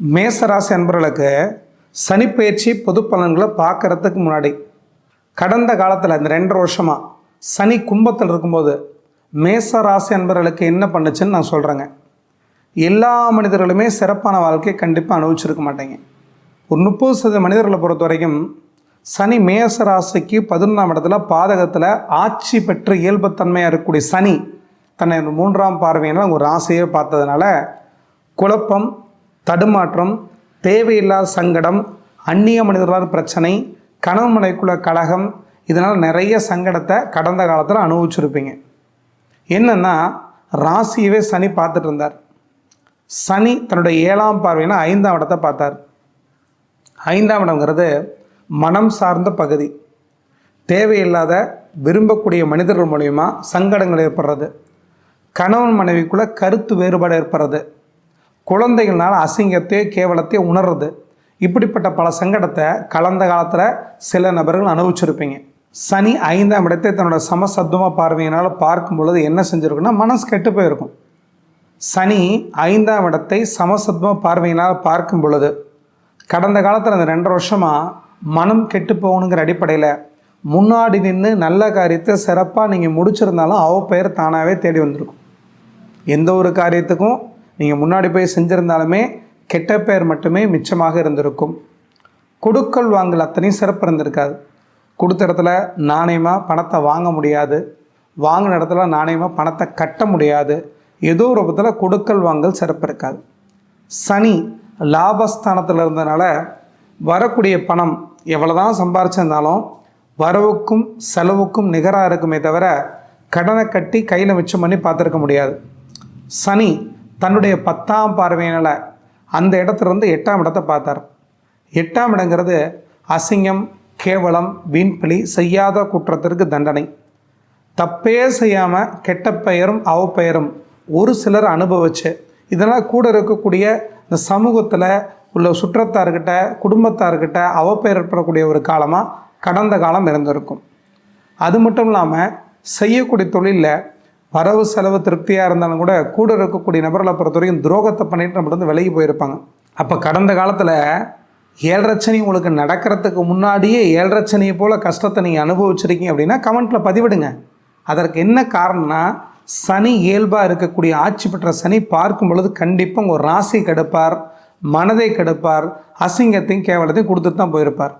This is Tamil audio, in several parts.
மேசராசி அன்பர்களுக்கு சனிப்பெயர்ச்சி பொது பலன்களை பார்க்கறதுக்கு முன்னாடி கடந்த காலத்தில் இந்த ரெண்டு வருஷமாக சனி கும்பத்தில் இருக்கும்போது மேசராசி அன்பர்களுக்கு என்ன பண்ணுச்சுன்னு நான் சொல்கிறேங்க எல்லா மனிதர்களுமே சிறப்பான வாழ்க்கையை கண்டிப்பாக அனுபவிச்சிருக்க மாட்டேங்க. ஒரு முப்பது சதவீத மனிதர்களை பொறுத்த வரைக்கும் சனி மேசராசிக்கு பதினொன்றாம் இடத்துல பாதகத்தில் ஆட்சி பெற்ற இயல்புத்தன்மையாக இருக்கக்கூடிய சனி தன்னை இந்த மூன்றாம் பார்வையினால் ஒரு ஆசையை பார்த்ததுனால குழப்பம் தடுமாற்றம் தேவையில்லாத சங்கடம் அந்நிய மனிதர்களால் பிரச்சனை கணவன் மனைக்குள்ள கழகம் இதனால் நிறைய சங்கடத்தை கடந்த காலத்தில் அனுபவிச்சிருப்பீங்க. என்னென்னா ராசியவே சனி பார்த்துட்டு இருந்தார். சனி தன்னுடைய ஏழாம் பார்வையினா ஐந்தாம் இடத்தை பார்த்தார். ஐந்தாம் இடங்கிறது மனம் சார்ந்த பகுதி. தேவையில்லாத விரும்பக்கூடிய மனிதர்கள் மூலிமா சங்கடங்கள் ஏற்படுறது. கணவன் மனைவிக்குள்ளே கருத்து வேறுபாடு ஏற்படுறது. குழந்தைகள்னால அசிங்கத்தை கேவலத்தை உணர்றது. இப்படிப்பட்ட பல சங்கடத்தை கலந்த காலத்தில் சில நபர்கள் அனுபவிச்சிருப்பீங்க. சனி ஐந்தாம் இடத்தை தன்னோட சமசத்துவமாக பார்வையினால் பார்க்கும் பொழுது என்ன செஞ்சுருக்குன்னா மனசு கெட்டு போயிருக்கும். சனி ஐந்தாம் இடத்தை சமசத்துவ பார்வையினால் பார்க்கும் பொழுது கடந்த காலத்தில் அந்த ரெண்டு வருஷமாக மனம் கெட்டு போகணுங்கிற அடிப்படையில் முன்னாடி நின்று நல்ல காரியத்தை சிறப்பாக நீங்கள் முடிச்சிருந்தாலும் அவ பெயர் தானாகவே தேடி வந்திருக்கும். எந்த ஒரு காரியத்துக்கும் நீங்கள் முன்னாடி போய் செஞ்சுருந்தாலுமே கெட்ட பெயர் மட்டுமே மிச்சமாக இருந்திருக்கும். கொடுக்கல் வாங்கல் அத்தனையும் சிறப்பு இருந்திருக்காது. கொடுத்த இடத்துல நாணயமாக பணத்தை வாங்க முடியாது. வாங்கின இடத்துல நாணயமாக பணத்தை கட்ட முடியாது. ஏதோ ஒரு விதத்தில் கொடுக்கல் வாங்கல் சிறப்பு இருக்காது. சனி லாபஸ்தானத்தில் இருந்ததுனால வரக்கூடிய பணம் எவ்வளோதான் சம்பாரிச்சிருந்தாலும் வரவுக்கும் செலவுக்கும் நிகராக இருக்குமே தவிர கடனை கட்டி கையில் மிச்சம் பண்ணி பார்த்துருக்க முடியாது. சனி தன்னுடைய பத்தாம் பார்வையினால் அந்த இடத்துல இருந்து எட்டாம் இடத்தை பார்த்தார். எட்டாம் இடங்கிறது அசிங்கம் கேவலம் வீண்பலி செய்யாத குற்றத்திற்கு தண்டனை. தப்பே செய்யாமல் கெட்ட பெயரும் அவப்பெயரும் ஒரு சிலர் அனுபவிச்சு இதனால் கூட இருக்கக்கூடிய இந்த சமூகத்தில் உள்ள சுற்றத்தார்கிட்ட குடும்பத்தார்கிட்ட அவப்பெயர் ஏற்படக்கூடிய ஒரு காலமாக கடந்த காலம் இருந்திருக்கும். அது மட்டும் இல்லாமல் செய்யக்கூடிய தொழிலில் வரவு செலவு திருப்தியாக இருந்தாலும் கூட கூட இருக்கக்கூடிய நபர்களை பொறுத்த வரைக்கும் துரோகத்தை பண்ணிட்டு நம்ம வந்து விலகி போயிருப்பாங்க. அப்போ கடந்த காலத்தில் ஏழரச்சனி உங்களுக்கு நடக்கிறதுக்கு முன்னாடியே ஏழரச்சனியை போல் கஷ்டத்தை நீங்கள் அனுபவிச்சிருக்கீங்க அப்படின்னா கமெண்ட்டில் பதிவிடுங்க. அதற்கு என்ன காரணம்னா சனி இயல்பாக இருக்கக்கூடிய ஆட்சி பெற்ற சனி பார்க்கும் பொழுது கண்டிப்பாக ஒரு ராசி கெடுப்பார் மனதை கெடுப்பார் அசிங்கத்தையும் கேவலத்தையும் கொடுத்துட்டு தான் போயிருப்பார்.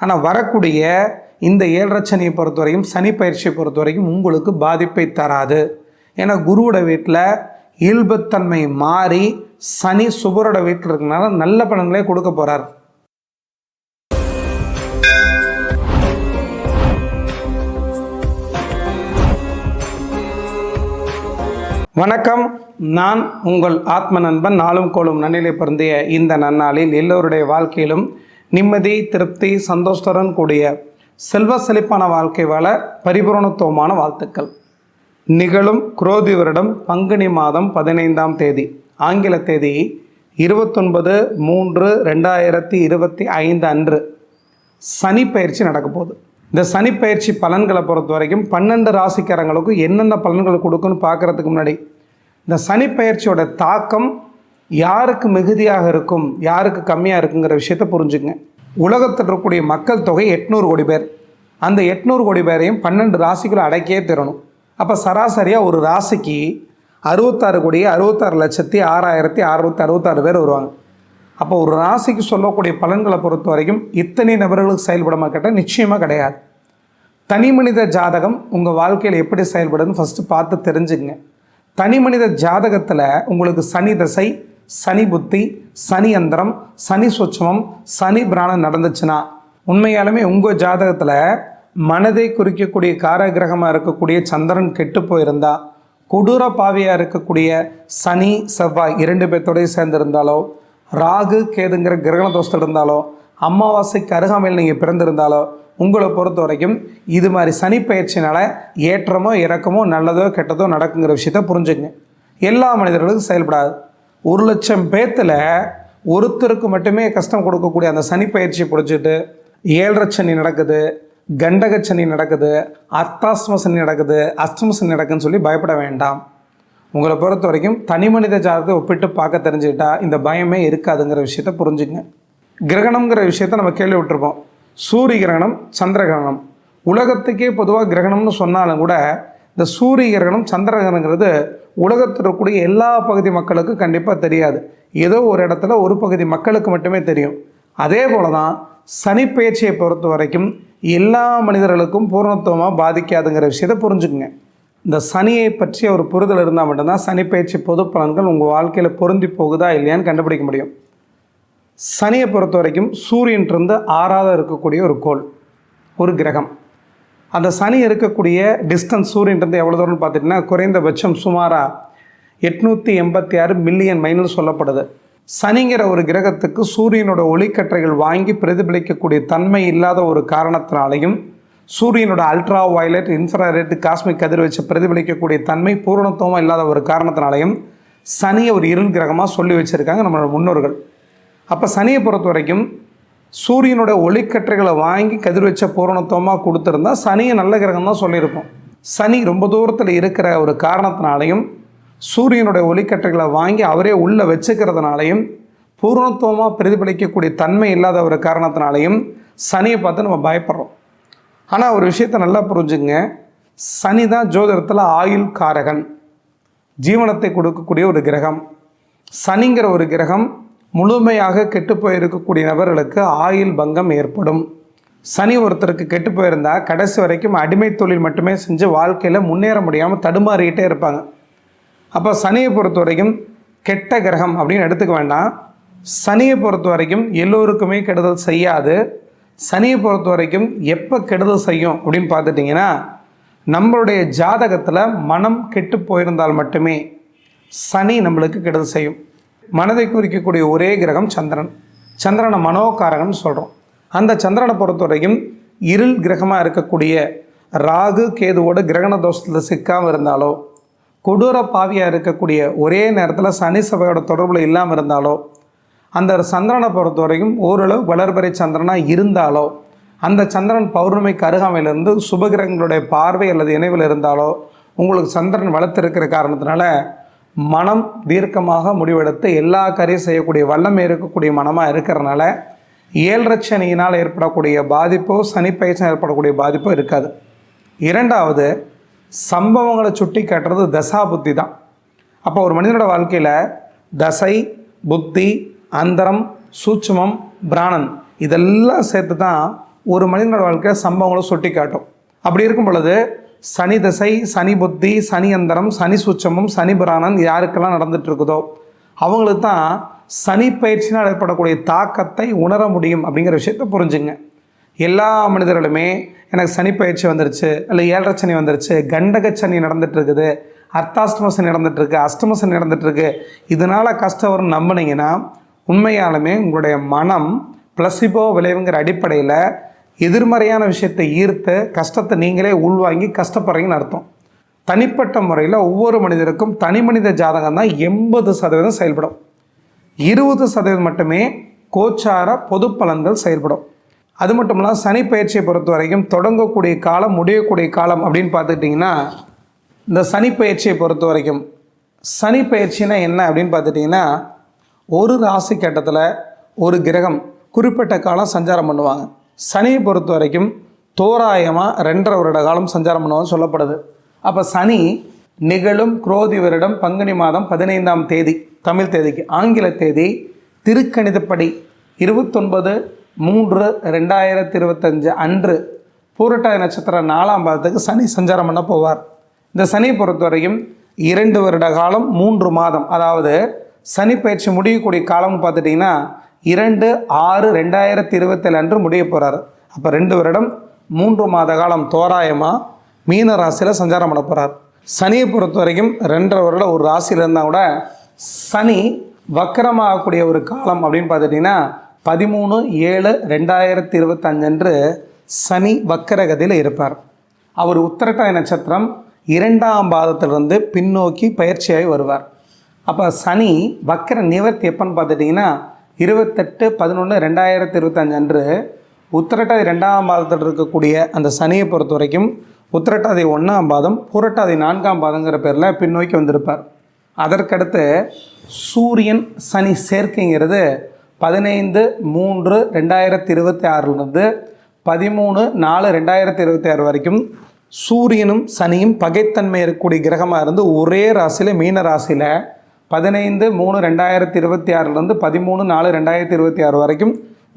ஆனால் வரக்கூடிய இந்த ஏழரச்சனியை பொறுத்தவரைக்கும் சனி பயிற்சியை பொறுத்தவரைக்கும் உங்களுக்கு பாதிப்பை தராது. ஏன்னா குருவோட வீட்டில் இயல்புத்தன்மை மாறி சனி சுபரோட வீட்டில் இருக்கனால நல்ல பலன்களே கொடுக்க போகிறார் வணக்கம். நான் உங்கள் ஆத்ம நண்பன் நாளும் கோளும் நன்னிலை பிறந்திய இந்த நன்னாளில் எல்லோருடைய வாழ்க்கையிலும் நிம்மதி திருப்தி சந்தோஷத்துடன் கூடிய செல்வ செழிப்பான வாழ்க்கை வாழ பரிபூரணத்துவமான வாழ்த்துக்கள். நிகழும் குரோதி வருடம் பங்குனி மாதம் பதினைந்தாம் தேதி. ஆங்கில தேதி இருபத்தொன்பது மூன்று ரெண்டாயிரத்தி இருபத்தி ஐந்து அன்று. சனி பயிற்சி நடக்க போகுது. இந்த சனி பயிற்சி பலன்களை பொறுத்த வரைக்கும் பன்னெண்டு ராசிக்காரங்களுக்கும் என்னென்ன பலன்கள் கொடுக்குன்னு பார்க்குறதுக்கு முன்னாடி இந்த சனி பயிற்சியோட தாக்கம் யாருக்கு மிகுதியாக இருக்கும் யாருக்கு கம்மியாக இருக்குங்கிற விஷயத்தை புரிஞ்சுங்க உலகத்தில் இருக்கக்கூடிய மக்கள் தொகை எட்நூறு கோடி பேர். அந்த எட்நூறு கோடி பேரையும் பன்னெண்டு ராசிக்குள்ள அடக்கியே தரணும். அப்போ சராசரியாக ஒரு ராசிக்கு அறுபத்தாறு கோடி அறுபத்தாறு லட்சத்தி ஆறாயிரத்தி அறுநூத்தி அறுபத்தாறு பேர் வருவாங்க. அப்போ ஒரு ராசிக்கு சொல்லக்கூடிய பலன்களை பொறுத்த வரைக்கும் இத்தனை நபர்களுக்கு செயல்படுமா கேட்டால் நிச்சயமாக கிடையாது. தனி மனித ஜாதகம் உங்கள் வாழ்க்கையில் எப்படி செயல்படுதுன்னு ஃபஸ்ட்டு பார்த்து தெரிஞ்சுங்க தனி மனித ஜாதகத்தில் உங்களுக்கு சனி தசை சனி புத்தி சனி அந்தரம் சனி சுட்சமம் சனி பிராணம் நடந்துச்சுன்னா உண்மையாலுமே உங்கள் ஜாதகத்தில் மனதை குறிக்கக்கூடிய காரகிரகமாக இருக்கக்கூடிய சந்திரன் கெட்டு போயிருந்தா கொடூர பாவியாக இருக்கக்கூடிய சனி செவ்வாய் இரண்டு பேர்த்தோடய சேர்ந்திருந்தாலோ ராகு கேதுங்கிற கிரகண தோஷத்தில் இருந்தாலோ அமாவாசைக்கு அருகாமையில் நீங்கள் பிறந்திருந்தாலோ உங்களை பொறுத்த வரைக்கும் இது மாதிரி சனி பயிற்சினால் ஏற்றமோ இறக்கமோ நல்லதோ கெட்டதோ நடக்குங்கிற விஷயத்த புரிஞ்சுங்க எல்லா மனிதர்களுக்கும் செயல்படாது. ஒரு லட்சம் பேத்தில் ஒருத்தருக்கு மட்டுமே கஷ்டம் கொடுக்கக்கூடிய அந்த சனி பயிற்சியை பிடிச்சிட்டு ஏழரை சனி நடக்குது கண்டக சனி நடக்குது அர்த்தாஸ்ம சனி நடக்குது அஸ்தம சனி நடக்குதுன்னு சொல்லி பயப்பட வேண்டாம். உங்களை பொறுத்த வரைக்கும் தனி மனித ஜாதகத்தை ஒப்பிட்டு பார்க்க தெரிஞ்சுக்கிட்டா இந்த பயமே இருக்காதுங்கிற விஷயத்த புரிஞ்சுங்க கிரகணம்ங்கிற விஷயத்த நம்ம கேள்வி விட்டுருப்போம். சூரிய கிரகணம் சந்திர கிரகணம். உலகத்துக்கே பொதுவாக கிரகணம்னு சொன்னாலும் கூட இந்த சூரிய கிரகணம் சந்திர கிரகணங்கிறது உலகத்தில் இருக்கக்கூடிய எல்லா பகுதி மக்களுக்கும் கண்டிப்பாக தெரியாது. ஏதோ ஒரு இடத்துல ஒரு பகுதி மக்களுக்கு மட்டுமே தெரியும். அதே போல தான் சனிப்பெயர்ச்சியை பொறுத்த வரைக்கும் எல்லா மனிதர்களுக்கும் பூர்ணத்துவமாக பாதிக்காதுங்கிற விஷயத்தை புரிஞ்சுக்குங்க. இந்த சனியை பற்றிய ஒரு புரிதல் இருந்தால் மட்டும்தான் சனிப்பெயர்ச்சி பொது பலன்கள் உங்கள் வாழ்க்கையில் பொருந்தி போகுதா இல்லையான்னு கண்டுபிடிக்க முடியும். சனியை பொறுத்த வரைக்கும் சூரியன்றிருந்து ஆறாத இருக்கக்கூடிய ஒரு கோள் ஒரு கிரகம். அந்த சனி இருக்கக்கூடிய டிஸ்டன்ஸ் சூரியன்றது எவ்வளோ தூரம்னு பார்த்துட்டிங்கன்னா குறைந்தபட்சம் சுமாராக எட்நூற்றி எண்பத்தி ஆறு மில்லியன் மைல்னு சொல்லப்படுது. சனிங்கிற ஒரு கிரகத்துக்கு சூரியனோட ஒளிக்கற்றைகள் வாங்கி பிரதிபலிக்கக்கூடிய தன்மை இல்லாத ஒரு காரணத்தினாலையும் சூரியனோட அல்ட்ரா வயலட் இன்ஃப்ராரெட் காஸ்மிக் கதிர் வச்சு பிரதிபலிக்கக்கூடிய தன்மை பூரணத்துவமாக இல்லாத ஒரு காரணத்தினாலையும் சனியை ஒரு இருள் கிரகமாக சொல்லி வச்சுருக்காங்க நம்மளோட முன்னோர்கள். அப்போ சனியை பொறுத்த வரைக்கும் சூரியனுடைய ஒளிக்கற்றைகளை வாங்கி கதிர்வச்ச பூரணத்துவமாக கொடுத்துருந்தா சனியை நல்ல கிரகம் தான் சொல்லியிருப்போம். சனி ரொம்ப தூரத்தில் இருக்கிற ஒரு காரணத்தினாலையும் சூரியனுடைய ஒளிக்கற்றைகளை வாங்கி அவரே உள்ளே வச்சுக்கிறதுனாலையும் பூரணத்துவமாக பிரதிபலிக்கக்கூடிய தன்மை இல்லாத ஒரு காரணத்தினாலையும் சனியை பார்த்து நம்ம பயப்படுறோம். ஆனால் ஒரு விஷயத்தை நல்லா புரிஞ்சுங்க சனி தான் ஜோதிடத்தில் ஆயுள் காரகன். ஜீவனத்தை கொடுக்கக்கூடிய ஒரு கிரகம். சனிங்கிற ஒரு கிரகம் முழுமையாக கெட்டு போயிருக்கக்கூடிய நபர்களுக்கு ஆயுள் பங்கம் ஏற்படும். சனி ஒருத்தருக்கு கெட்டு போயிருந்தா கடைசி வரைக்கும் அடிமை தொழில் மட்டுமே செஞ்சு வாழ்க்கையில் முன்னேற முடியாமல் தடுமாறிக்கிட்டே இருப்பாங்க. அப்போ சனியை பொறுத்த வரைக்கும் கெட்ட கிரகம் அப்படின்னு எடுத்துக்க வேண்டாம். சனியை பொறுத்த வரைக்கும் எல்லோருக்குமே கெடுதல் செய்யாது. சனியை பொறுத்த வரைக்கும் எப்போ கெடுதல் செய்யும் அப்படின்னு பார்த்துட்டிங்கன்னா நம்மளுடைய ஜாதகத்தில் மனம் கெட்டு போயிருந்தால் மட்டுமே சனி நம்மளுக்கு கெடுதல் செய்யும். மனதை குறிக்கக்கூடிய ஒரே கிரகம் சந்திரன். சந்திரனை மனோகாரகன் சொல்கிறோம் அந்த சந்திரனை பொறுத்த வரைக்கும் இருள் கிரகமாக இருக்கக்கூடிய ராகு கேதுவோட கிரகண தோஷத்தில் சிக்காமல் இருந்தாலோ கொடூர பாவியாக இருக்கக்கூடிய ஒரே நேரத்தில் சனி சபையோட தொடர்பில் இல்லாமல் இருந்தாலோ அந்த சந்திரனை பொறுத்த வரைக்கும் ஓரளவு வளர்பறை சந்திரனாக இருந்தாலோ அந்த சந்திரன் பௌர்ணமிக்கு அருகாமையிலிருந்து சுபகிரகங்களுடைய பார்வை அல்லது இணைவில் இருந்தாலோ உங்களுக்கு சந்திரன் வளர்த்துருக்கிற காரணத்தினால மனம் தீர்க்கமாக முடிவெடுத்து எல்லா காரியம் செய்யக்கூடிய வல்லமை இருக்கக்கூடிய மனமாக இருக்கிறனால ஏழரை சனியினால் ஏற்படக்கூடிய பாதிப்போ சனிப்பயிற்சியில் ஏற்படக்கூடிய பாதிப்போ இருக்காது. இரண்டாவது சம்பவங்களை சுட்டி காட்டுறது தசா புத்தி தான். அப்போ ஒரு மனிதனோட வாழ்க்கையில் தசை புத்தி அந்தரம் சூட்சமம் பிராணன் இதெல்லாம் சேர்த்து தான் ஒரு மனிதனோட வாழ்க்கையில் சம்பவங்களை சுட்டி காட்டும். அப்படி இருக்கும் பொழுது சனி தசை சனி புத்தி சனி அந்தரம் சனி சுச்சமும் சனி பிராணன் யாருக்கெல்லாம் நடந்துட்டு இருக்குதோ அவங்களுக்கு தான் சனி பயிற்சினால் ஏற்படக்கூடிய தாக்கத்தை உணர முடியும் அப்படிங்கிற விஷயத்தை புரிஞ்சுங்க. எல்லா மனிதர்களுமே எனக்கு சனி பயிற்சி வந்துருச்சு இல்லை ஏழரை சனி வந்துருச்சு கண்டக சனி நடந்துட்டு இருக்குது அர்த்தாஷ்டம சனி நடந்துட்டுருக்கு அஷ்டம சனி நடந்துட்டுருக்கு. இதனால் இதனால கஷ்டம் வரும்னு நம்பினீங்கன்னா உண்மையாலுமே உங்களுடைய மனம் பிளசிபோ விளைவுங்கிற அடிப்படையில் எதிர்மறையான விஷயத்தை ஈர்த்த கஷ்டத்தை நீங்களே உள்வாங்கி கஷ்டப்படுறீங்கன்னு அர்த்தம். தனிப்பட்ட முறையில் ஒவ்வொரு மனிதருக்கும் தனி மனித ஜாதகம் தான் எண்பது சதவீதம் செயல்படும். இருபது சதவீதம் மட்டுமே கோச்சார பொது பலன்கள் செயல்படும். அது மட்டும் இல்லாமல் சனி பயிற்சியை பொறுத்த வரைக்கும் தொடங்கக்கூடிய காலம் முடியக்கூடிய காலம் அப்படின்னு பார்த்துக்கிட்டிங்கன்னா இந்த சனி பயிற்சியை பொறுத்த வரைக்கும் சனி பயிற்சினா என்ன அப்படின்னு பார்த்துட்டிங்கன்னா ஒரு ராசி கட்டத்தில் ஒரு கிரகம் குறிப்பிட்ட காலம் சஞ்சாரம் பண்ணுவாங்க. சனியை பொறுத்த வரைக்கும் தோராயமாக ரெண்டரை வருட காலம் சஞ்சாரம் பண்ணுவோம் சொல்லப்படுது. அப்போ சனி நிகழும் குரோதி வருடம் பங்குனி மாதம் பதினைந்தாம் தேதி தமிழ் தேதிக்கு. ஆங்கில தேதி திருக்கணிதப்படி இருபத்தொன்பது மூன்று ரெண்டாயிரத்தி இருபத்தஞ்சு அன்று பூரட்டாய நட்சத்திரம் நாலாம் பாதத்துக்கு சனி சஞ்சாரம் பண்ண போவார். இந்த சனியை பொறுத்த வரைக்கும் இரண்டு வருட காலம் மூன்று மாதம். அதாவது சனி பயிற்சி முடியக்கூடிய காலம்னு பார்த்துட்டிங்கன்னா இரண்டு ஆறு ரெண்டாயிரத்தி இருபத்தேழு அன்று முடிய போகிறார் அப்போ ரெண்டு வருடம் மூன்று மாத காலம் தோராயமாக மீன ராசியில் சஞ்சாரம் பண்ண போகிறார் சனியை பொறுத்த வரைக்கும் ரெண்டரை வருடம் ஒரு ராசியில் இருந்தால் கூட சனி வக்கரமாகக்கூடிய ஒரு காலம் அப்படின்னு பார்த்துட்டிங்கன்னா பதிமூணு ஏழு ரெண்டாயிரத்தி இருபத்தஞ்சன்று சனி வக்கரகதியில் இருப்பார். அவர் உத்தரட்டாய் நட்சத்திரம் இரண்டாம் பாதத்திலிருந்து பின்னோக்கி பயிற்சியாகி வருவார். அப்போ சனி வக்கர நிவர்த்தி எப்போன்னு பார்த்துட்டிங்கன்னா இருபத்தெட்டு பதினொன்று ரெண்டாயிரத்தி இருபத்தஞ்சு அன்று உத்திரட்டாதி ரெண்டாம் பாதத்தில் இருக்கக்கூடிய அந்த சனியை பொறுத்த வரைக்கும் உத்திரட்டாதி ஒன்றாம் பாதம் புரட்டாதி நான்காம் பாதங்கிற பேரில் பின்னோக்கி வந்திருப்பார். அதற்கடுத்து சூரியன் சனி சேர்க்கைங்கிறது பதினைந்து மூன்று ரெண்டாயிரத்தி இருபத்தி ஆறிலிருந்து பதிமூணு நாலு ரெண்டாயிரத்தி இருபத்தி ஆறு வரைக்கும் சூரியனும் சனியும் பகைத்தன்மை இருக்கக்கூடிய கிரகமாக இருந்து ஒரே ராசியில் மீன ராசியில் பதினைந்து மூணு ரெண்டாயிரத்தி இருபத்தி ஆறுலேருந்து பதிமூணு நாலு ரெண்டாயிரத்தி இருபத்தி ஆறு வரைக்கும்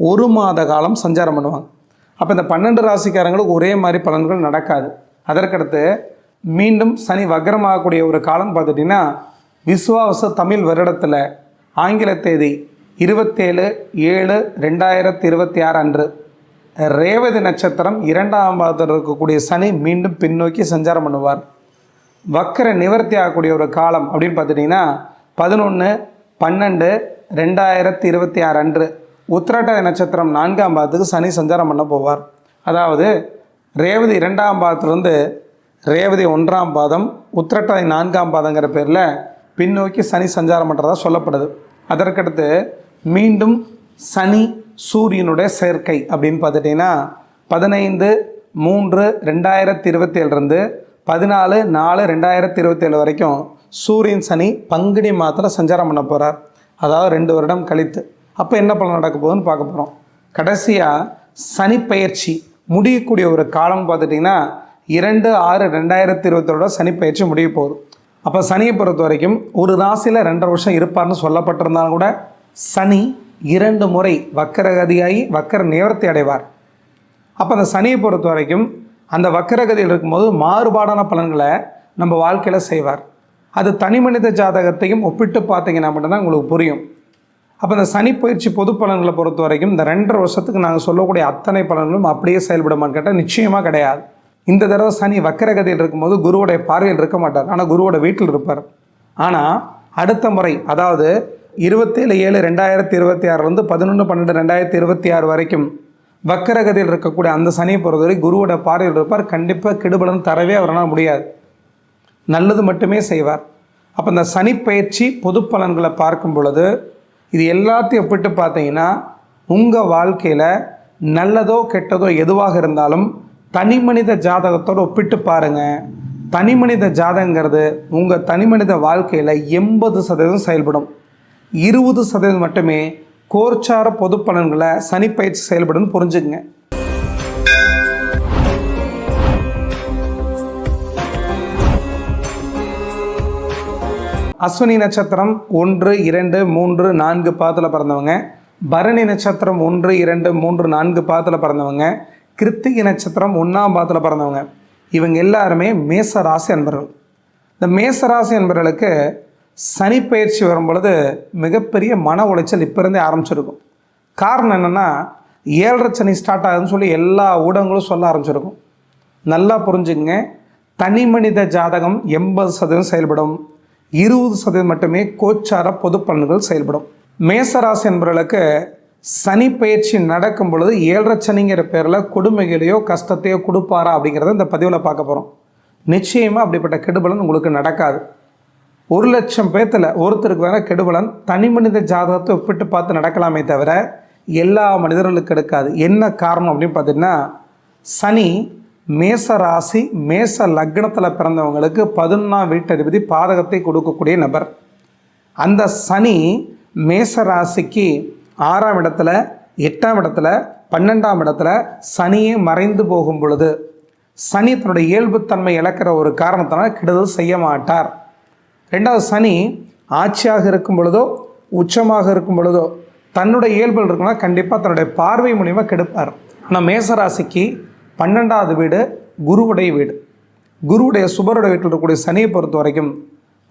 ஒரு மாத காலம் சஞ்சாரம் பண்ணுவாங்க. அப்போ இந்த பன்னெண்டு ராசிக்காரங்களுக்கு ஒரே மாதிரி பலன்கள் நடக்காது. அதற்கடுத்து மீண்டும் சனி வக்ரமாகக்கூடிய ஒரு காலம் பார்த்துட்டிங்கன்னா விஸ்வாவச தமிழ் வருடத்தில் ஆங்கில தேதி இருபத்தேழு ஏழு ரெண்டாயிரத்தி இருபத்தி ஆறு அன்று. ரேவதி நட்சத்திரம் இரண்டாம் பாதத்தில் இருக்கக்கூடிய சனி மீண்டும் பின்னோக்கி சஞ்சாரம் பண்ணுவார். வக்கர நிவர்த்தி ஆகக்கூடிய ஒரு காலம் அப்படின்னு பார்த்துட்டிங்கன்னா பதினொன்று பன்னெண்டு ரெண்டாயிரத்தி இருபத்தி ஆறு அன்று உத்திரட்டாதி நட்சத்திரம் நான்காம் பாதத்துக்கு சனி சஞ்சாரம் பண்ண போவார். அதாவது ரேவதி இரண்டாம் பாதத்திலிருந்து ரேவதி ஒன்றாம் பாதம் உத்திரட்டாதி நான்காம் பாதங்கிற பேரில் பின்னோக்கி சனி சஞ்சாரம் பண்ணுறதா சொல்லப்படுது. அதற்கடுத்து மீண்டும் சனி சூரியனுடைய சேர்க்கை அப்படின்னு பார்த்துட்டிங்கன்னா பதினைந்து மூன்று ரெண்டாயிரத்தி இருபத்தி ஏழுலேருந்து பதினாலு நாலு ரெண்டாயிரத்தி இருபத்தேழு வரைக்கும் சூரியன் சனி பங்குனி மாதத்தில் சஞ்சாரம் பண்ண போகிறார் அதாவது ரெண்டு வருடம் கழித்து. அப்போ என்ன பலன் நடக்க போகுதுன்னு பார்க்க போகிறோம் கடைசியாக சனி பயிற்சி முடியக்கூடிய ஒரு காலம் பார்த்துட்டிங்கன்னா இரண்டு ஆறு ரெண்டாயிரத்தி இருபத்தோட சனி பயிற்சி முடிய போகுது. அப்போ சனியை பொறுத்த வரைக்கும் ஒரு ராசியில் ரெண்டரை வருஷம் இருப்பார்னு சொல்லப்பட்டிருந்தாலும் கூட சனி இரண்டு முறை வக்கரகதியாகி வக்கர நிவர்த்தி அடைவார். அப்போ அந்த சனியை பொறுத்த வரைக்கும் அந்த வக்கரகதியில் இருக்கும்போது மாறுபாடான பலன்களை நம்ம வாழ்க்கையில் செய்வார். அது தனி மனித ஜாதகத்தையும் ஒப்பிட்டு பார்த்தீங்கன்னா மட்டும்தான் உங்களுக்கு புரியும். அப்போ இந்த சனி பயிற்சி பொது பலன்களை பொறுத்த வரைக்கும் இந்த ரெண்டரை வருஷத்துக்கு நாங்கள் சொல்லக்கூடிய அத்தனை பலன்களும் அப்படியே செயல்படுமான்னு கேட்டால் நிச்சயமாக கிடையாது. இந்த தடவை சனி வக்கரகதியில் இருக்கும்போது குருவோடைய பார்வையில் இருக்க மாட்டார். ஆனால் குருவோட வீட்டில் இருப்பார். ஆனால் அடுத்த முறை அதாவது இருபத்தேழு ஏழு ரெண்டாயிரத்தி இருபத்தி ஆறுலேருந்து பதினொன்று பன்னெண்டு ரெண்டாயிரத்தி இருபத்தி ஆறு வரைக்கும் வக்கரகதியில் இருக்கக்கூடிய அந்த சனியை பொறுத்தவரை குருவோட பார்வையில் இருப்பார். கண்டிப்பாக கெடுபலன் தரவே அவரால் முடியாது. நல்லது மட்டுமே செய்வார். அப்போ இந்த சனிப்பயிற்சி பொது பலன்களை பார்க்கும் பொழுது இது எல்லாத்தையும் ஒப்பிட்டு பார்த்தீங்கன்னா உங்கள் வாழ்க்கையில் நல்லதோ கெட்டதோ எதுவாக இருந்தாலும் தனி மனித ஜாதகத்தோடு ஒப்பிட்டு பாருங்கள் தனி மனித ஜாதகங்கிறது உங்கள் தனி மனித வாழ்க்கையில் எண்பது சதவீதம் செயல்படும். இருபது சதவீதம் மட்டுமே கோர்ச்சார பொது பலன்களை சனிப்பயிற்சி செயல்படும் புரிஞ்சுக்குங்க. அஸ்வினி நட்சத்திரம் ஒன்று இரண்டு மூன்று நான்கு பாதத்தில் பிறந்தவங்க. பரணி நட்சத்திரம் ஒன்று இரண்டு மூன்று நான்கு பாதத்தில் பிறந்தவங்க. கிருத்திகை நட்சத்திரம் ஒன்றாம் பாதத்தில் பிறந்தவங்க. இவங்க எல்லாருமே மேச ராசி அன்பர்கள். இந்த மேச ராசி அன்பர்களுக்கு சனி பயிற்சி வரும் பொழுது மிகப்பெரிய மன உளைச்சல் இப்போ இருந்தே ஆரம்பிச்சிருக்கும். காரணம் என்னென்னா ஏழரை சனி ஸ்டார்ட் ஆகுதுன்னு சொல்லி எல்லா ஊடகங்களும் சொல்ல ஆரம்பிச்சிருக்கும். நல்லா புரிஞ்சுங்க தனி மனித ஜாதகம் எண்பது சதவீதம் செயல்படும். இருபது சதவீதம் மட்டுமே கோச்சார பொது பலன்கள் செயல்படும். மேசராசி என்பவர்களுக்கு சனி பயிற்சி நடக்கும் பொழுது ஏழரை சனிங்கிற பேரில் கொடுமைகளையோ கஷ்டத்தையோ கொடுப்பாரா அப்படிங்கிறத இந்த பதிவில் பார்க்க போகிறோம் நிச்சயமாக அப்படிப்பட்ட கெடுபலன் உங்களுக்கு நடக்காது. ஒரு லட்சம் பேர்த்தில் ஒருத்தருக்கு வேணால் கெடுபலன் தனி மனித ஜாதகத்தை ஒப்பிட்டு பார்த்து நடக்கலாமே தவிர எல்லா மனிதர்களுக்கு எடுக்காது. என்ன காரணம் அப்படின்னு பார்த்தீங்கன்னா சனி மேச ராசி மேச லக்னத்தில் பிறந்தவங்களுக்கு பதினொன்றாம் வீட்டதிபதி பாதகத்தை கொடுக்கக்கூடிய நபர். அந்த சனி மேச ராசிக்கு ஆறாம் இடத்துல எட்டாம் இடத்துல பன்னெண்டாம் இடத்துல சனியே மறைந்து போகும் பொழுது சனி தன்னுடைய இயல்புத்தன்மை இழக்கிற ஒரு காரணத்தினால் கெடுதல் செய்ய மாட்டார். ரெண்டாவது சனி ஆட்சியாக இருக்கும் பொழுதோ உச்சமாக இருக்கும் பொழுதோ தன்னுடைய இயல்பில் இருக்குன்னா கண்டிப்பாக தன்னுடைய பார்வை மூலிமா கெடுப்பார். ஆனால் மேசராசிக்கு பன்னெண்டாவது வீடு குருவுடைய வீடு. குருவுடைய சுபருடைய வீட்டில் இருக்கக்கூடிய சனியை பொறுத்த வரைக்கும்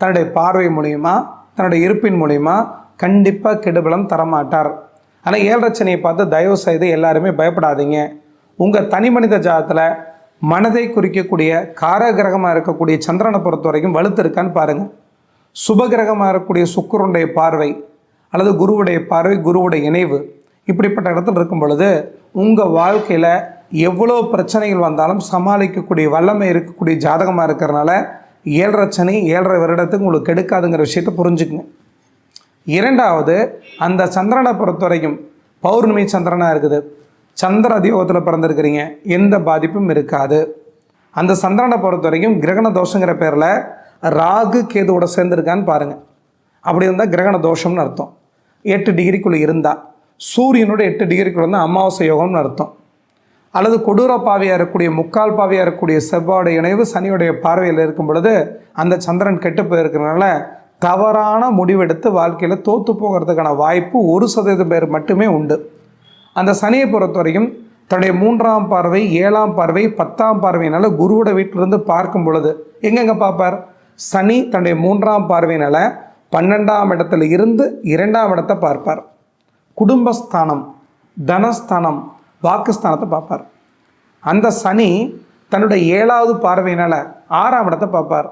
தன்னுடைய பார்வை மூலியமாக தன்னுடைய இருப்பின் மூலியமாக கண்டிப்பாக கெடுபலம் தரமாட்டார். ஆனால் ஏழரை சனியை பார்த்து தயவு செய்து எல்லாருமே பயப்படாதீங்க. உங்கள் தனி மனித ஜாதத்தில் மனதை குறிக்கக்கூடிய காரகிரகமாக இருக்கக்கூடிய சந்திரனை பொறுத்த வரைக்கும் வலுத்து இருக்கான்னு பாருங்கள் சுபகிரகமாக இருக்கக்கூடிய சுக்கரனுடைய பார்வை அல்லது குருவுடைய பார்வை குருவுடைய இணைவு இப்படிப்பட்ட இடத்துல இருக்கும் பொழுது உங்கள் வாழ்க்கையில் எவ்வளோ பிரச்சனைகள் வந்தாலும் சமாளிக்கக்கூடிய வல்லமை இருக்கக்கூடிய ஜாதகமாக இருக்கிறனால ஏழரை சனி ஏழரை வருடத்துக்கு உங்களுக்கு கெடுக்காதுங்கிற விஷயத்தை புரிஞ்சுக்குங்க. இரண்டாவது அந்த சந்திரனை பொறுத்த வரைக்கும் பௌர்ணமி சந்திரனாக இருக்குது. சந்திர அதியோகத்தில் பிறந்திருக்கிறீங்க. எந்த பாதிப்பும் இருக்காது. அந்த சந்திரனை பொறுத்த வரைக்கும் கிரகண தோஷங்கிற பேரில் ராகு கேதுவோட சேர்ந்துருக்கான்னு பாருங்கள் அப்படி இருந்தால் கிரகண தோஷம்னு அர்த்தம். எட்டு டிகிரிக்குள்ளே இருந்தால் சூரியனோட எட்டு டிகிரிக்குள்ளே இருந்தால் அமாவாசை யோகம்னு அர்த்தம். அல்லது கொடூர பாவியாக இருக்கக்கூடிய முக்கால் பாவியாக இருக்கக்கூடிய செவ்வாயோட இணைவு சனியுடைய பார்வையில் இருக்கும் பொழுது அந்த சந்திரன் கெட்டு போயிருக்கிறனால தவறான முடிவெடுத்து வாழ்க்கையில் தோற்று போகிறதுக்கான வாய்ப்பு ஒரு சதவீதம் பேர் மட்டுமே உண்டு. அந்த சனியை பொறுத்தவரையும் தன்னுடைய மூன்றாம் பார்வை ஏழாம் பார்வை பத்தாம் பார்வையினால குருவோட வீட்டிலிருந்து பார்க்கும் பொழுது எங்கெங்க பார்ப்பார்? சனி தன்னுடைய மூன்றாம் பார்வையினால பன்னெண்டாம் இடத்துல இருந்து இரண்டாம் இடத்தை பார்ப்பார். குடும்பஸ்தானம் தனஸ்தானம் வாக்குஸ்தானத்தை பார்ப்பார். அந்த சனி தன்னுடைய ஏழாவது பார்வையினால் ஆறாம் இடத்தை பார்ப்பார்.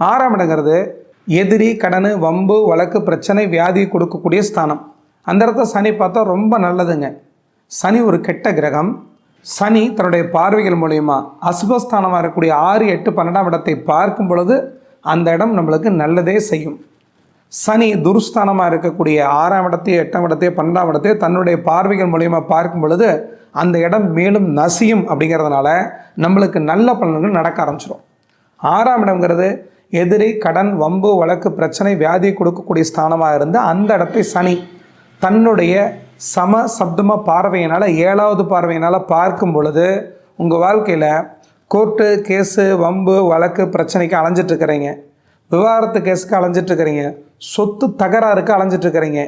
ஆறாம் இடங்கிறது எதிரி கடன் வம்பு வழக்கு பிரச்சனை வியாதி கொடுக்கக்கூடிய ஸ்தானம். அந்த இடத்த சனி பார்த்தா ரொம்ப நல்லதுங்க. சனி ஒரு கெட்ட கிரகம். சனி தன்னுடைய பார்வைகள் மூலயமா அசுபஸ்தானமாக இருக்கக்கூடிய ஆறு எட்டு பன்னெண்டாம் இடத்தை பார்க்கும் பொழுது அந்த இடம் நம்மளுக்கு நல்லதே செய்யும். சனி துருஸ்தானமாக இருக்கக்கூடிய ஆறாம் இடத்தையும் எட்டாம் இடத்தையும் பன்னெண்டாம் இடத்தையும் தன்னுடைய பார்வைகள் மூலயமா பார்க்கும் பொழுது அந்த இடம் மேலும் நசியும் அப்படிங்கிறதுனால நம்மளுக்கு நல்ல பலன்கள் நடக்க ஆரம்பிச்சிடும் ஆறாம் இடம்ங்கிறது எதிரி கடன் வம்பு வழக்கு பிரச்சனை வியாதி கொடுக்கக்கூடிய ஸ்தானமாக இருந்து அந்த இடத்தை சனி தன்னுடைய சம சப்தம பார்வையினால் ஏழாவது பார்வையினால் பார்க்கும் பொழுது உங்கள் வாழ்க்கையில் கோர்ட்டு கேஸு வம்பு வழக்கு பிரச்சனைக்கு அலைஞ்சிட்ருக்கிறீங்க விவாகரத்து கேஸுக்கு அலைஞ்சிட்ருக்கிறீங்க சொத்து தகராறுக்கு அலைஞ்சிட்ருக்கிறீங்க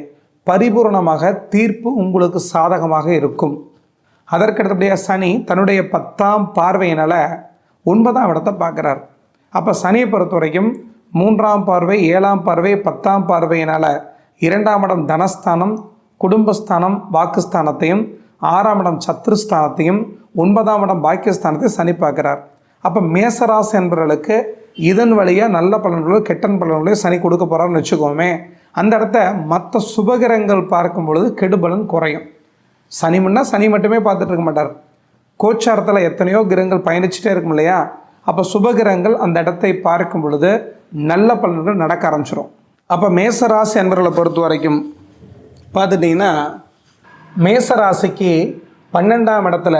பரிபூர்ணமாக தீர்ப்பு உங்களுக்கு சாதகமாக இருக்கும். அதற்கடுத்தபடியாக சனி தன்னுடைய பத்தாம் பார்வையினால் ஒன்பதாம் இடத்தை பார்க்குறார். அப்போ சனியை பொறுத்த வரைக்கும் மூன்றாம் பார்வை ஏழாம் பார்வை பத்தாம் பார்வையினால் இரண்டாம் இடம் தனஸ்தானம் குடும்பஸ்தானம் வாக்குஸ்தானத்தையும் ஆறாம் இடம் சத்ருஸ்தானத்தையும் ஒன்பதாம் இடம் பாக்கியஸ்தானத்தையும் சனி பார்க்குறார். அப்போ மேசராசி என்பவர்களுக்கு இதன் வழியாக நல்ல பலன்களோ கெட்ட பலன்களோ சனி கொடுக்க போகிறான்னு வச்சுக்கோமே அந்த இடத்த மற்ற சுபகிரங்கள் பார்க்கும் பொழுது கெடுபலன் குறையும். சனிமுன்னா சனி மட்டுமே பார்த்துட்டு இருக்க மாட்டார். கோச்சாரத்தில் எத்தனையோ கிரகங்கள் பயணிச்சுட்டே இருக்கும் இல்லையா? அப்போ சுபகிரகங்கள் அந்த இடத்தை பார்க்கும் பொழுது நல்ல பலன்கள் நடக்க ஆரம்பிச்சிடும் அப்போ மேசராசி என்பவர்களை பொறுத்த வரைக்கும் பார்த்துட்டிங்கன்னா மேசராசிக்கு பன்னெண்டாம் இடத்துல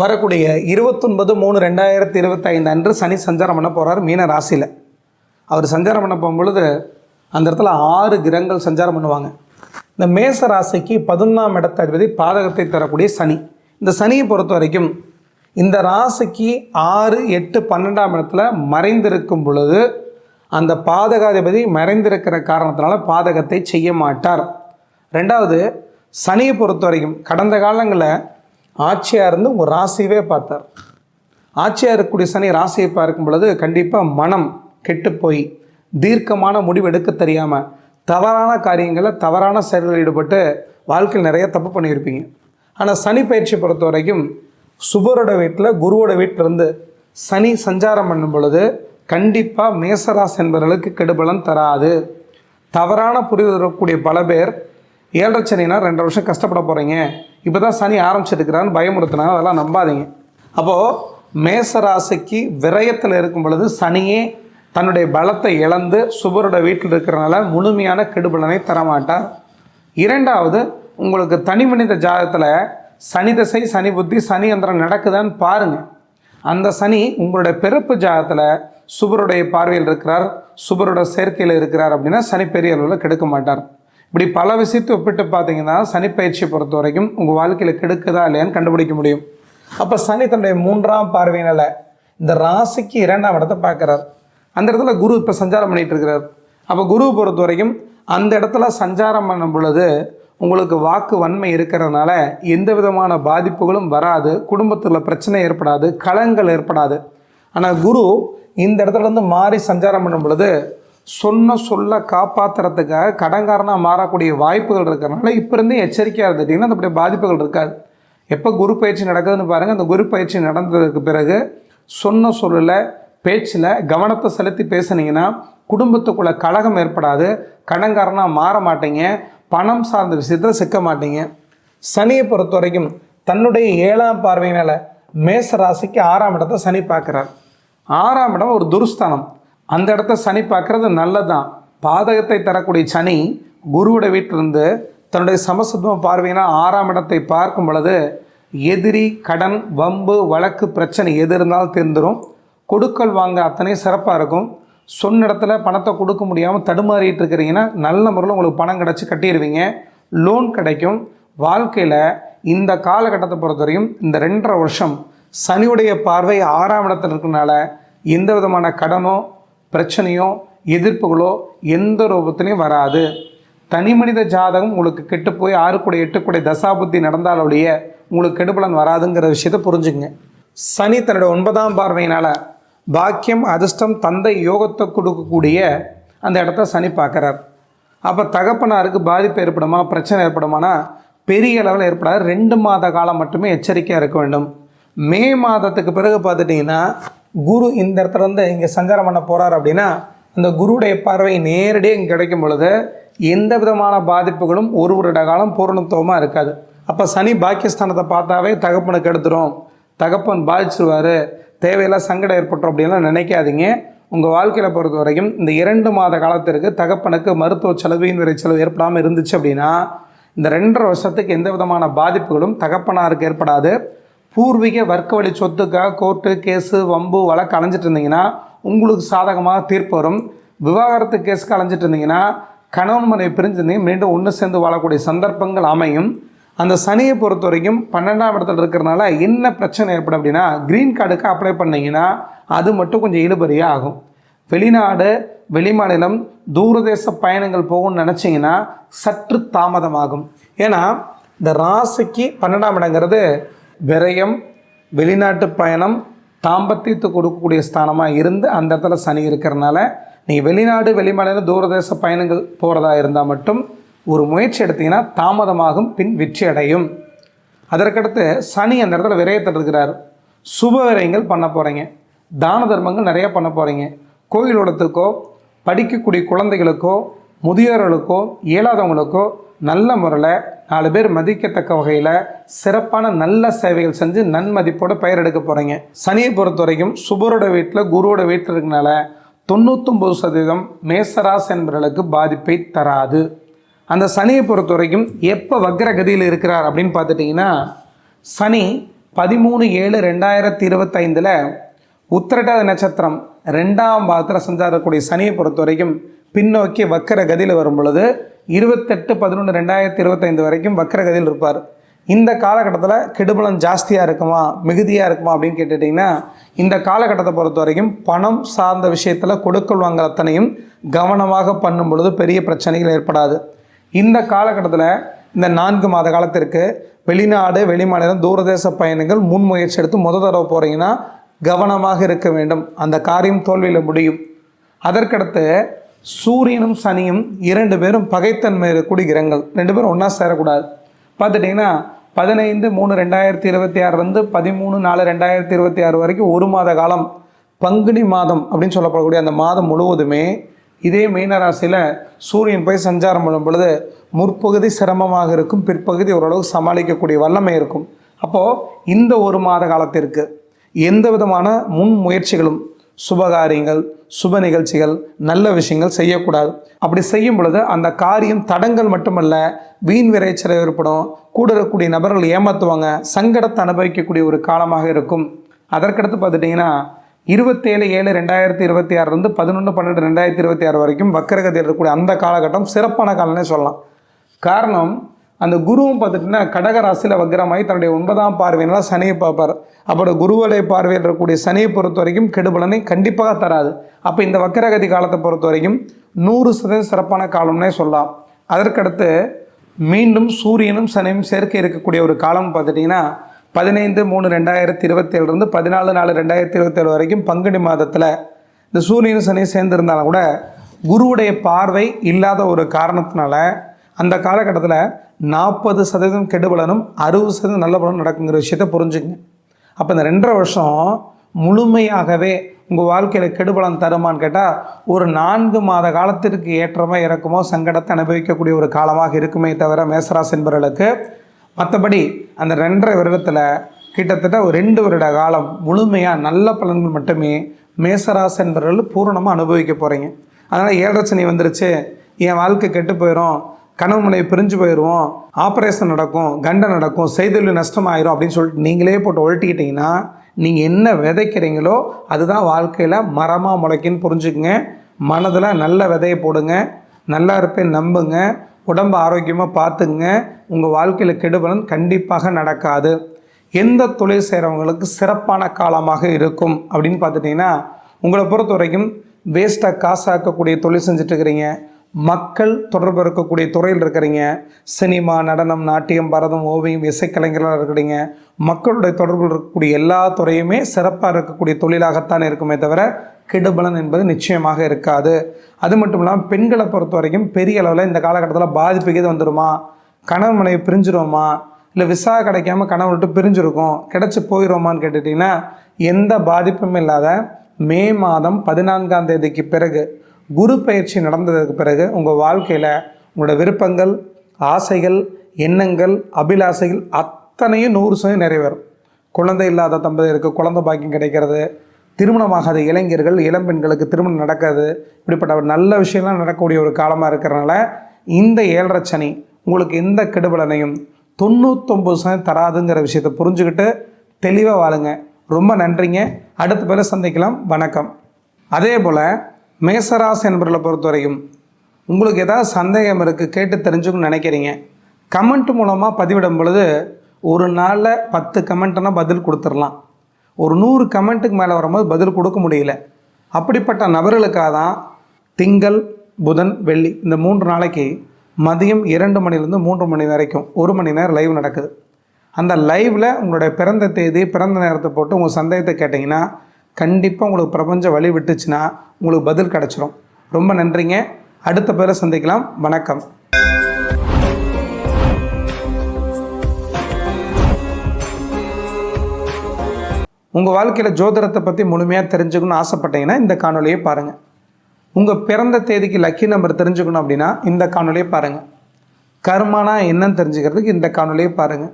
வரக்கூடிய இருபத்தொன்பது மூணு ரெண்டாயிரத்தி இருபத்தைந்து அன்று சனி சஞ்சாரம் பண்ண போகிறார் மீன ராசியில். அவர் சஞ்சாரம் பண்ண போகும்பொழுது அந்த இடத்துல ஆறு கிரகங்கள் சஞ்சாரம் பண்ணுவாங்க. இந்த மேச ராசிக்கு பதினொன்றாம் இடத்த அதிபதி பாதகத்தை தரக்கூடிய சனி. இந்த சனியை பொறுத்த வரைக்கும் இந்த ராசிக்கு ஆறு எட்டு பன்னெண்டாம் இடத்துல மறைந்திருக்கும் பொழுது அந்த பாதகாதிபதி மறைந்திருக்கிற காரணத்தினால பாதகத்தை செய்ய மாட்டார். ரெண்டாவது சனியை பொறுத்த வரைக்கும் கடந்த காலங்களில் ஆட்சியாக இருந்து ஒரு ராசியவே பார்த்தார். ஆட்சியாக இருக்கக்கூடிய சனி ராசியை பார்க்கும் பொழுது கண்டிப்பாக மனம் கெட்டு போய் தீர்க்கமான முடிவு எடுக்க தெரியாமல் தவறான காரியங்களில் தவறான செயல்களில் ஈடுபட்டு வாழ்க்கையில் நிறைய தப்பு பண்ணியிருப்பீங்க. ஆனால் சனி பயிற்சி பொறுத்த வரைக்கும் சுபரோட வீட்டில் குருவோட வீட்டிலிருந்து சனி சஞ்சாரம் பண்ணும் பொழுது கண்டிப்பாக மேசராசி என்பவர்களுக்கு கெடுபலன் தராது. தவறான புரிதல் இருக்கக்கூடிய பல பேர் ஏழரை சனினா ரெண்டு வருஷம் கஷ்டப்பட போகிறீங்க இப்போ தான் சனி ஆரம்பிச்சிருக்கிறான்னு பயமுறுத்தினாங்க அதெல்லாம் நம்பாதீங்க. அப்போது மேசராசிக்கு விரயத்தில் இருக்கும் பொழுது சனியே தன்னுடைய பலத்தை இழந்து சுபரோட வீட்டில் இருக்கிறனால முழுமையான கெடுபலனை தரமாட்டார். இரண்டாவது உங்களுக்கு தனி மனித ஜாதகத்தில் சனி திசை சனி புத்தி சனி அந்தரம் நடக்குதான்னு பாருங்கள் அந்த சனி உங்களுடைய பிறப்பு ஜாதகத்தில் சுபருடைய பார்வையில் இருக்கிறார் சுபரோட சேர்க்கையில் இருக்கிறார் அப்படின்னா சனி பெரிய அளவில் கெடுக்க மாட்டார். இப்படி பல விஷயத்தை ஒப்பிட்டு பார்த்தீங்கன்னா சனி பயிற்சியை பொறுத்த வரைக்கும் உங்கள் வாழ்க்கையில் கெடுக்குதா இல்லையான்னு கண்டுபிடிக்க முடியும். அப்போ சனி தன்னுடைய மூன்றாம் பார்வையினால் இந்த ராசிக்கு இரண்டாம் இடத்தை பார்க்குறார். அந்த இடத்துல குரு இப்போ சஞ்சாரம் பண்ணிகிட்டு இருக்கிறார். அப்போ குருவை பொறுத்த வரைக்கும் அந்த இடத்துல சஞ்சாரம் பண்ணும் பொழுது உங்களுக்கு வாக்கு வன்மை இருக்கிறதுனால எந்த விதமான பாதிப்புகளும் வராது குடும்பத்தில் பிரச்சனை ஏற்படாது களங்கள் ஏற்படாது. ஆனால் குரு இந்த இடத்துலேருந்து மாறி சஞ்சாரம் பண்ணும் பொழுது சொன்ன சொல்ல காப்பாற்றுறதுக்காக கடன்காரனாக மாறக்கூடிய வாய்ப்புகள் இருக்கிறனால இப்போ இருந்தே எச்சரிக்கையாக இருந்துட்டிங்கன்னா அந்த பாதிப்புகள் இருக்காது. எப்போ குரு பயிற்சி நடக்குதுன்னு பாருங்கள் அந்த குரு பயிற்சி நடந்ததுக்கு பிறகு சொன்ன சொல்லலை பேச்சில் கவனத்தை செலுத்தி பேசுனீங்கன்னா குடும்பத்துக்குள்ளே கழகம் ஏற்படாது கடன்காரனாக மாற மாட்டீங்க பணம் சார்ந்த விஷயத்தில் சிக்க மாட்டீங்க. சனியை பொறுத்த வரைக்கும் தன்னுடைய ஏழாம் பார்வையினால் மேச ராசிக்கு ஆறாம் இடத்தை சனி பார்க்குறார். ஆறாம் இடம் ஒரு துருஸ்தானம். அந்த இடத்த சனி பார்க்குறது நல்லதுதான். பாதகத்தை தரக்கூடிய சனி குருவோட வீட்டிலிருந்து தன்னுடைய சமசத்துவ பார்வையினால் ஆறாம் இடத்தை பார்க்கும் பொழுது எதிரி கடன் வம்பு வழக்கு பிரச்சனை எது இருந்தாலும் தெரிந்துடும் கொடுக்கல் வாங்க அத்தனை சிறப்பாக இருக்கும். சொன்ன இடத்துல பணத்தை கொடுக்க முடியாமல் தடுமாறிட்டு இருக்கிறீங்கன்னா நல்ல முறையில் உங்களுக்கு பணம் கிடச்சி கட்டிடுவீங்க. லோன் கிடைக்கும். வாழ்க்கையில் இந்த காலகட்டத்தை பொறுத்தவரையும் இந்த ரெண்டரை வருஷம் சனியுடைய பார்வை ஆறாம் இடத்துல இருக்கிறனால எந்த விதமான கடனோ பிரச்சனையோ எதிர்ப்புகளோ எந்த ரூபத்திலையும் வராது. தனி மனித ஜாதகம் உங்களுக்கு கெட்டு போய் ஆறு கூட எட்டு கூட தசாபுத்தி நடந்தாலொழிய உங்களுக்கு கெடுபலன் வராதுங்கிற விஷயத்தை புரிஞ்சுங்க சனி தன்னோட ஒன்பதாம் பார்வையினால் பாக்கியம் அதிர்ஷ்டம் தந்தை யோகத்தை கொடுக்கக்கூடிய அந்த இடத்த சனி பார்க்குறார். அப்போ தகப்பனாருக்கு பாதிப்பு ஏற்படுமா பிரச்சனை ஏற்படுமானா பெரிய அளவில் ஏற்படாது. ரெண்டு மாத காலம் மட்டுமே எச்சரிக்கையாக இருக்க வேண்டும். மே மாதத்துக்கு பிறகு பார்த்துட்டிங்கன்னா குரு இந்த இடத்துலேருந்து இங்கே சஞ்சாரம் பண்ண போகிறார் அப்படின்னா அந்த குருடைய பார்வை நேரடியாக இங்கே கிடைக்கும் பொழுது எந்த விதமான பாதிப்புகளும் ஒரு வருட காலம் பூரணத்துவமாக இருக்காது. அப்போ சனி பாக்கியஸ்தானத்தை பார்த்தாவே தகப்பனுக்கு எடுத்துரும். தகப்பன் பாதிச்சிருவார். தேவையில்லாம் சங்கடம் ஏற்பட்டுரும் அப்படின்லாம் நினைக்காதீங்க. உங்கள் வாழ்க்கையில் பொறுத்த வரைக்கும் இந்த இரண்டு மாத காலத்திற்கு தகப்பனுக்கு மருத்துவ செலவு விரை செலவு ஏற்படாமல் இருந்துச்சு அப்படின்னா இந்த ரெண்டரை வருஷத்துக்கு எந்த விதமான பாதிப்புகளும் தகப்பனாருக்கு ஏற்படாது. பூர்வீக வர்க்க வழி சொத்துக்காக கோர்ட்டு கேஸு வம்பு வழக்கு அலைஞ்சிட்டு இருந்தீங்கன்னா உங்களுக்கு சாதகமாக தீர்ப்பு வரும். விவாகரத்து கேஸுக்கு அலைஞ்சிட்டு இருந்தீங்கன்னா கணவன் மனைவி பிரிஞ்சிருந்தீங்க மீண்டும் ஒன்று சேர்ந்து வாழக்கூடிய சந்தர்ப்பங்கள் அமையும். அந்த சனியை பொறுத்த வரைக்கும் பன்னெண்டாம் இடத்துல இருக்கிறனால என்ன பிரச்சனை ஏற்படும் அப்படின்னா க்ரீன் கார்டுக்கு அப்ளை பண்ணீங்கன்னா அது மட்டும் கொஞ்சம் இழுபறியாக ஆகும். வெளிநாடு வெளிமாநிலம் தூரதேச பயணங்கள் போகணும்னு நினச்சிங்கன்னா சற்று தாமதமாகும். ஏன்னா இந்த ராசிக்கு பன்னெண்டாம் இடங்கிறது விரயம் வெளிநாட்டு பயணம் தாம்பத்தியத்தை கொடுக்கக்கூடிய ஸ்தானமாக இருந்து அந்த இடத்துல சனி இருக்கிறனால நீங்கள் வெளிநாடு வெளிமாநில தூரதேச பயணங்கள் போகிறதா இருந்தால் மட்டும் ஒரு முயற்சி எடுத்தீங்கன்னா தாமதமாகும் பின் வெற்றி அடையும். அதற்கடுத்து சனி அந்த இடத்துல விரயத்தில் இருக்கிறார். சுப விரயங்கள் பண்ண போகிறீங்க தான தர்மங்கள் நிறையா பண்ண போகிறீங்க கோயிலோடத்துக்கோ படிக்கக்கூடிய குழந்தைகளுக்கோ முதியோர்களுக்கோ இயலாதவங்களுக்கோ நல்ல முறையில் நாலு பேர் மதிக்கத்தக்க வகையில் சிறப்பான நல்ல சேவைகள் செஞ்சு நன்மதிப்போட பெயர் எடுக்க போகிறீங்க சனியை பொறுத்த வரைக்கும் சுபரோட வீட்டில் குருவோட வீட்டில் இருக்கனால தொண்ணூத்தொம்பது சதவீதம் மேசராஸ் என்பவர்களுக்கு பாதிப்பை தராது. அந்த சனியை பொறுத்த வரைக்கும் எப்போ வக்ரகதியில் இருக்கிறார் அப்படின்னு பார்த்துட்டிங்கன்னா சனி பதிமூணு ஏழு ரெண்டாயிரத்தி இருபத்தைந்தில் உத்திரட்டாத நட்சத்திரம் ரெண்டாம் பாதத்தில் சஞ்சாரக்கூடிய சனியை பொறுத்த வரைக்கும் பின்னோக்கி வக்கர கதியில் வரும் பொழுது இருபத்தெட்டு பதினொன்று ரெண்டாயிரத்தி இருபத்தைந்து வரைக்கும் வக்கர கதியில் இருப்பார். இந்த காலகட்டத்தில் கெடுபலம் ஜாஸ்தியாக இருக்குமா மிகுதியாக இருக்குமா அப்படின்னு கேட்டுட்டிங்கன்னா இந்த காலகட்டத்தை பொறுத்த வரைக்கும் பணம் சார்ந்த விஷயத்தில் கொடுக்கல் வாங்கல் அத்தனையும் கவனமாக பண்ணும் பொழுது பெரிய பிரச்சனைகள் ஏற்படாது. இந்த காலகட்டத்தில் இந்த நான்கு மாத காலத்திற்கு வெளிநாடு வெளிமாநிலம் தூரதேச பயணங்கள் முன்முயற்சி எடுத்து முத தடவை போகிறீங்கன்னா கவனமாக இருக்க வேண்டும். அந்த காரியம் தோல்வியில் முடியும். அதற்கடுத்து சூரியனும் சனியும் இரண்டு பேரும் பகைத்தன்மை இருக்கக்கூடிய கிரகங்கள். ரெண்டு பேரும் ஒன்றா சேரக்கூடாது. பார்த்துட்டிங்கன்னா பதினைந்து மூணு ரெண்டாயிரத்தி இருபத்தி ஆறுலேருந்து பதிமூணு நாலு ரெண்டாயிரத்தி இருபத்தி ஆறு வரைக்கும் ஒரு மாத காலம் பங்குனி மாதம் அப்படின்னு சொல்லப்படக்கூடிய அந்த மாதம் முழுவதுமே இதே மீனராசியில் சூரியன் போய் சஞ்சாரம் பண்ணும் பொழுது முற்பகுதி சிரமமாக இருக்கும் பிற்பகுதி ஓரளவு சமாளிக்கக்கூடிய வல்லமை இருக்கும். அப்போது இந்த ஒரு மாத காலத்திற்கு எந்த விதமான முன் முயற்சிகளும் சுபகாரியங்கள் சுப நிகழ்ச்சிகள் நல்ல விஷயங்கள் செய்யக்கூடாது. அப்படி செய்யும் பொழுது அந்த காரியம் தடங்கள் மட்டுமல்ல வீண் விரைச்சல் ஏற்படும் கூட இருக்கக்கூடிய நபர்கள் ஏமாற்றுவாங்க சங்கடத்தை அனுபவிக்கக்கூடிய ஒரு காலமாக இருக்கும். அதற்கடுத்து பார்த்துட்டிங்கன்னா இருபத்தேழு ஏழு ரெண்டாயிரத்தி இருபத்தி ஆறுலேருந்து பதினொன்று பன்னெண்டு ரெண்டாயிரத்தி இருபத்தி ஆறு வரைக்கும் வக்கரகதியில் இருக்கக்கூடிய அந்த காலகட்டம் சிறப்பான காலம்னே சொல்லலாம். காரணம் அந்த குருவும் பார்த்துட்டுன்னா கடகராசியில் வக்ரமாகி தன்னுடைய ஒன்பதாம் பார்வையினால் சனியை பார்ப்பார். அப்புறம் குருவலை பார்வையில் இருக்கக்கூடிய சனியை பொறுத்த வரைக்கும் கெடுபலனை கண்டிப்பாக தராது. அப்போ இந்த வக்கரகதி காலத்தை பொறுத்த வரைக்கும் நூறு சதவீதம் சிறப்பான காலம்னே சொல்லலாம். அதற்கடுத்து மீண்டும் சூரியனும் சனியும் சேர்க்க இருக்கக்கூடிய ஒரு காலம் பார்த்துட்டிங்கன்னா பதினைந்து மூணு ரெண்டாயிரத்தி இருபத்தேழுலேருந்து பதினாலு நாலு ரெண்டாயிரத்தி இருபத்தேழு வரைக்கும் பங்குனி மாதத்தில் இந்த சூரியன் சனி சேர்ந்துருந்தாலும் கூட குருவுடைய பார்வை இல்லாத ஒரு காரணத்தினால அந்த காலகட்டத்தில் நாற்பது சதவீதம் கெடுபலனும் அறுபது சதவீதம் நல்ல பலனும் நடக்குங்கிற விஷயத்த புரிஞ்சுங்க அப்போ இந்த ரெண்டரை வருஷம் முழுமையாகவே உங்கள் வாழ்க்கையில் கெடுபலம் தருமான்னு கேட்டால் ஒரு நான்கு மாத காலத்திற்கு ஏற்றமோ இறக்குமோ சங்கடத்தை அனுபவிக்கக்கூடிய ஒரு காலமாக இருக்குமே தவிர மேசராசி என்பவர்களுக்கு மற்றபடி அந்த ரெண்டரை வருடத்தில் கிட்டத்தட்ட ஒரு ரெண்டு வருட காலம் முழுமையாக நல்ல பலன்கள் மட்டுமே மேசராசி என்பவர்கள் பூரணமாக அனுபவிக்க போகிறீங்க அதனால் ஏழரச்சனை வந்துருச்சு. என் வாழ்க்கை கெட்டு போயிடும் கனவு மனைவி பிரிஞ்சு போயிடுவோம் ஆப்ரேஷன் நடக்கும் கண்டை நடக்கும் செய்தொழில் நஷ்டமாயிரும் அப்படின்னு சொல்லிட்டு நீங்களே போட்டு ஒழட்டிக்கிட்டிங்கன்னா நீங்கள் என்ன விதைக்கிறீங்களோ அதுதான் வாழ்க்கையில் மரமாக முளைக்குன்னு புரிஞ்சுக்குங்க. மனதில் நல்ல விதையை போடுங்க. நல்லா இருப்பேன் நம்புங்க. உடம்பு ஆரோக்கியமாக பார்த்துங்க உங்கள் வாழ்க்கையில் கெடுபலன் கண்டிப்பாக நடக்காது. எந்த தொழில் செய்கிறவங்களுக்கு சிறப்பான காலமாக இருக்கும் அப்படின்னு பார்த்துட்டிங்கன்னா உங்களை பொறுத்த வரைக்கும் வேஸ்ட்டாக காசாக்கக்கூடிய தொழில் செஞ்சுட்டு இருக்கிறீங்க. மக்கள் தொடர்பு இருக்கக்கூடிய துறையில் இருக்கிறீங்க. சினிமா நடனம் நாட்டியம் பரதம் ஓவியம் இசைக்கலைஞர்களாக இருக்கிறீங்க. மக்களுடைய தொடர்பில் இருக்கக்கூடிய எல்லா துறையுமே சிறப்பாக இருக்கக்கூடிய தொழிலாகத்தான் இருக்குமே தவிர கெடுபலன் என்பது நிச்சயமாக இருக்காது. அது மட்டும் இல்லாமல் பெண்களை பொறுத்த வரைக்கும் பெரிய அளவில் இந்த காலகட்டத்தில் பாதிப்புக்கே வந்துடுமா கணவன் மனைவி பிரிஞ்சிருவோமா? இல்லை விசா கிடைக்காம கணவன் விட்டு பிரிஞ்சிருக்கும் கிடச்சி போயிடுவோமான்னு கேட்டுட்டிங்கன்னா எந்த பாதிப்பும் இல்லாத மே மாதம் பதினான்காம் தேதிக்கு பிறகு குரு பயிற்சி நடந்ததுக்கு பிறகு உங்கள் வாழ்க்கையில் உங்களோட விருப்பங்கள் ஆசைகள் எண்ணங்கள் அபிலாசைகள் அத்தனையும் நூறு சதவீதம் நிறைவேறும். குழந்தை இல்லாத தம்பதியருக்கு குழந்தை பாக்கியம் கிடைக்கிறது. திருமணமாகாத இளைஞர்கள் இளம்பெண்களுக்கு திருமணம் நடக்கிறது இப்படிப்பட்ட ஒரு நல்ல விஷயம்லாம் நடக்கக்கூடிய ஒரு காலமாக இருக்கிறனால இந்த ஏழரை சனி உங்களுக்கு எந்த கெடுபலனையும் தொண்ணூத்தொம்பது சதவீதம் தராதுங்கிற விஷயத்தை புரிஞ்சுக்கிட்டு தெளிவாக வாழுங்க. ரொம்ப நன்றிங்க. அடுத்த பேரை சந்திக்கலாம். வணக்கம். அதே போல் மேசராசி என்பவர்களை பொறுத்த வரைக்கும் உங்களுக்கு ஏதாவது சந்தேகம் இருக்குது கேட்டு தெரிஞ்சுக்கணும்னு நினைக்கிறீங்க கமெண்ட் மூலமாக பதிவிடும் பொழுது ஒரு நாளில் பத்து கமெண்ட்னா பதில் கொடுத்துடலாம். ஒரு நூறு கமெண்ட்டுக்கு மேலே வரும்போது பதில் கொடுக்க முடியல. அப்படிப்பட்ட நபர்களுக்காக தான் திங்கள் புதன் வெள்ளி இந்த மூன்று நாளைக்கு மதியம் இரண்டு மணிலேருந்து மூன்று மணி வரைக்கும் ஒரு மணி நேரம் லைவ் நடக்குது. அந்த லைவில் உங்களுடைய பிறந்த தேதி பிறந்த நேரத்தை போட்டு உங்கள் சந்தேகத்தை கேட்டிங்கன்னா கண்டிப்பாக உங்களுக்கு பிரபஞ்சம் வழி விட்டுச்சுன்னா உங்களுக்கு பதில் கிடச்சிரும். ரொம்ப நன்றிங்க. அடுத்த பேரை சந்திக்கலாம். வணக்கம். உங்கள் வாழ்க்கையில் ஜோதிடத்தை பற்றி முழுமையாக தெரிஞ்சுக்கணும்னு ஆசைப்பட்டீங்கன்னா இந்த காணொலியை பாருங்கள் உங்கள் பிறந்த தேதிக்கு லக்கி நம்பர் தெரிஞ்சுக்கணும் அப்படின்னா இந்த காணொலியை பாருங்கள் கர்மானா என்னன்னு தெரிஞ்சுக்கிறதுக்கு இந்த காணொலியை பாருங்கள்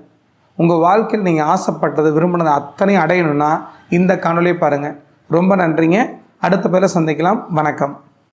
உங்கள் வாழ்க்கையில் நீங்கள் ஆசைப்பட்டது விரும்பினது அத்தனையும் அடையணும்னா இந்த காணொலியை பாருங்கள் ரொம்ப நன்றிங்க. அடுத்த பேரை சந்திக்கலாம். வணக்கம்.